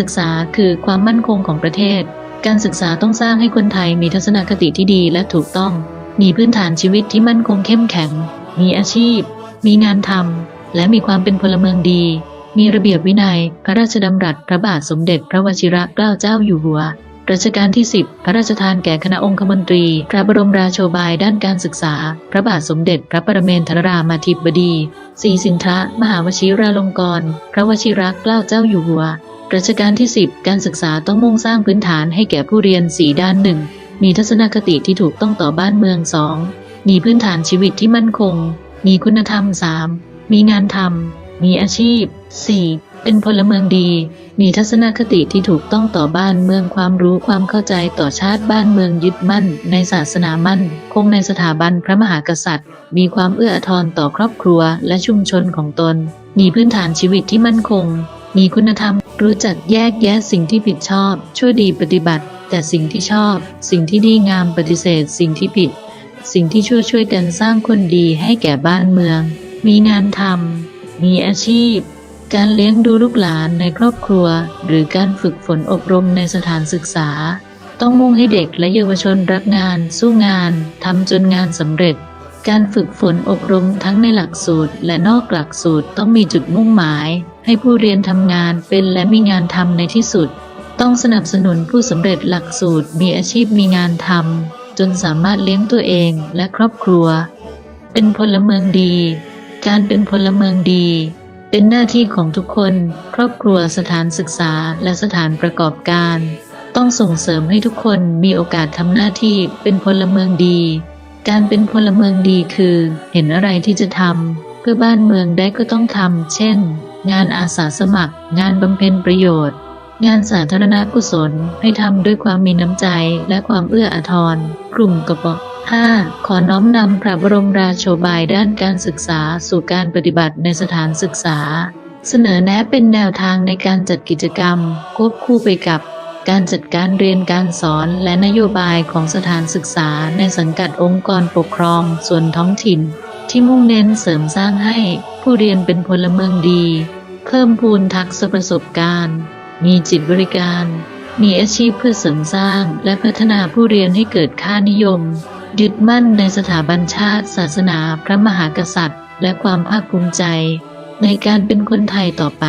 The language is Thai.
ศึกษาคือความมั่นคงของประเทศ การศึกษาต้องสร้างให้คนไทยมีทัศนคติที่ดีและถูกต้อง มีพื้นฐานชีวิตที่มั่นคงเข้มแข็ง มีอาชีพ มีงานทำ และมีความเป็นพลเมืองดี มีระเบียบวินัย พระราชดำรัสพระบาทสมเด็จพระวชิระเกล้าเจ้าอยู่หัว รัชกาลที่ 10 พระราชทานแก่คณะองคมนตรี พระบรมราโชบายด้านการศึกษา พระบาทสมเด็จพระปรเมนทรรามาธิบดีศรีสินทรมหาวชิราลงกรณ์พระวชิระเกล้าเจ้าอยู่หัว รัชกาลที่ 10 การศึกษาต้องมุ่งสร้างพื้นฐานให้แก่ผู้เรียนสีด้านหนึ่งมีทัศนคติที่ถูกต้องต่อบ้านเมืองสองมีพื้นฐานชีวิตที่มั่นคง มีคุณธรรมสามมีงานทำ มีอาชีพ 4. เป็นพลเมืองดี มีทัศนคติที่ถูกต้องต่อบ้านเมืองความรู้ความเข้าใจต่อชาติบ้านเมืองยึดมั่น ในศาสนามั่น คงในสถาบันพระมหากษัตริย์ มีความเอื้ออาทรต่อครอบครัวและชุมชนของตน มีพื้นฐานชีวิตที่มั่นคง มีคุณธรรม รู้จักแยกแยะสิ่งที่ผิดชอบช่วยดีปฏิบัติ แต่สิ่งที่ชอบ สิ่งที่ดีงามปฏิเสธ สิ่งที่ผิด สิ่งที่ช่วยช่วยกันสร้างคนดีให้แก่บ้านเมือง มีงานทำมีอาชีพ การเลี้ยงดูลูกหลานในครอบครัว หรือการฝึกฝนอบรมในสถานศึกษา ต้องมุ่งให้เด็กและเยาวชนรักงาน สู้งานทำจนงานสำเร็จการฝึกฝนอบรมทั้งในหลักสูตรและนอกหลักสูตรต้องมีจุดมุ่งหมาย ให้ผู้เรียนทำงานเป็นและมีงานทำในที่สุด ต้องสนับสนุนผู้สำเร็จหลักสูตรมีอาชีพมีงานทำจนสามารถเลี้ยงตัวเองและครอบครัว เป็นพลเมืองดี การเป็นพลเมืองดี เป็นหน้าที่ของทุกคน ครอบครัวสถานศึกษาและสถานประกอบการ ต้องส่งเสริมให้ทุกคนมีโอกาสทำหน้าที่เป็นพลเมืองดี การเป็นพลเมืองดีคือ เห็นอะไรที่จะทำเพื่อบ้านเมืองได้ก็ต้องทำเช่น งานอาสาสมัคร งานบำเพ็ญประโยชน์ งานสาธารณกุศลให้ทำด้วยความมีน้ำใจและความเอื้ออาทร กลุ่มกระบอก 5. ขอน้อมนำพระบรมราโชบายด้านการศึกษาสู่การปฏิบัติในสถานศึกษา เสนอแนะเป็นแนวทางในการจัดกิจกรรม ควบคู่ไปกับ การจัดการเรียนการสอนและนโยบายของสถานศึกษาในสังกัดองค์กรปกครองส่วนท้องถิ่น ที่มุ่งเน้นเสริมสร้างให้ ผู้เรียนเป็นพลเมืองดี เพิ่มพูนทักษะประสบการณ์ มีจิตบริการ มีอาชีพเพื่อเสริมสร้างและพัฒนาผู้เรียนให้เกิดค่านิยม ยึดมั่นในสถาบันชาติ ศาสนาพระมหากษัตริย์ และความภาคภูมิใจ ในการเป็นคนไทยต่อไป